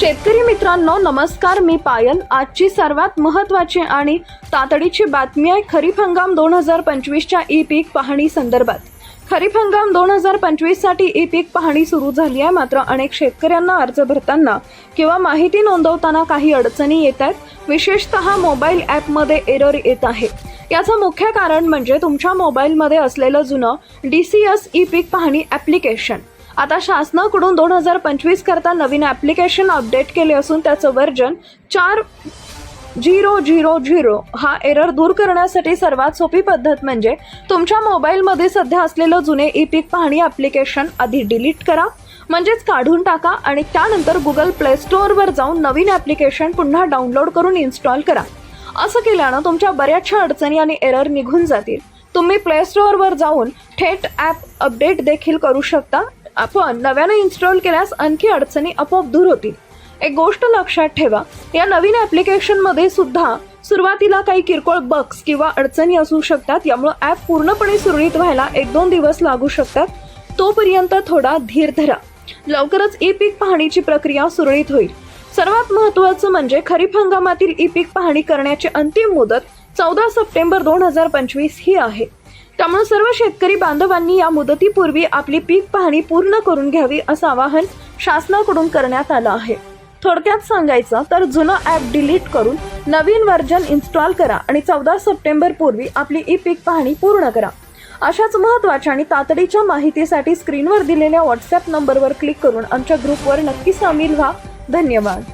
शेतकरी मित्रांनो नमस्कार. मी पायल. आजची सर्वात महत्त्वाची आणि तातडीची बातमी आहे खरीप हंगाम दोन हजार पंचवीसच्या ई पीक पाहणी संदर्भात. खरीप हंगाम दोन हजार पंचवीससाठी ई पीक पाहणी सुरू झाली आहे. मात्र अनेक शेतकऱ्यांना अर्ज भरताना किंवा माहिती नोंदवताना काही अडचणी येत आहेत. विशेषतः मोबाईल ॲपमध्ये एरर येत आहे. याचं मुख्य कारण म्हणजे तुमच्या मोबाईलमध्ये असलेलं जुनं डी सी एस ई पीक पाहणी ॲप्लिकेशन. आता शासनाकडून दोन हजार पंचवीस करता नवीन ॲप्लिकेशन अपडेट केले असून त्याचं वर्जन चार झिरो झिरो झिरो हा एरर दूर करण्यासाठी सर्वात सोपी पद्धत म्हणजे तुमच्या मोबाईलमध्ये सध्या असलेलं जुने ई पीक पाहणी ॲप्लिकेशन आधी डिलीट करा म्हणजेच काढून टाका आणि त्यानंतर गुगल प्ले स्टोअरवर जाऊन नवीन ॲप्लिकेशन पुन्हा डाउनलोड करून इन्स्टॉल करा. असं केल्यानं तुमच्या बऱ्याचशा अडचणी आणि एरर निघून जातील. तुम्ही प्ले स्टोअरवर जाऊन थेट ॲप अपडेट देखील करू शकता. आपण नव्यानं इन्स्टॉल केल्यास आणखी अडचणी आपोआप दूर होतील. एक गोष्ट लक्षात ठेवा या नवीन ॲप्लिकेशनमध्ये सुद्धा सुरुवातीला काही किरकोळ बग्स किंवा अडचणी असू शकतात यामुळे ॲप पूर्णपणे सुरळीत व्हायला एक दोन दिवस लागू शकतात. तोपर्यंत थोडा धीर धरा. लवकरच ई पीक पाहणीची प्रक्रिया सुरळीत होईल. सर्वात महत्त्वाचं म्हणजे खरीप हंगामातील ई पीक पाहणी करण्याची अंतिम मुदत चौदा सप्टेंबर दोन हजार पंचवीस ही आहे. त्यामुळे सर्व शेतकरी बांधवांनी या मुदतीपूर्वी आपली पीक पाहणी पूर्ण करून घ्यावी असं आवाहन शासनाकडून करण्यात आलं आहे. थोडक्यात सांगायचं तर जुनं ॲप डिलीट करून नवीन व्हर्जन इन्स्टॉल करा आणि चौदा सप्टेंबर पूर्वी आपली ई पीक पाहणी पूर्ण करा. अशाच महत्त्वाच्या आणि तातडीच्या माहितीसाठी स्क्रीनवर दिलेल्या व्हॉट्सॲप नंबरवर क्लिक करून आमच्या ग्रुपवर नक्की सामील व्हा. धन्यवाद.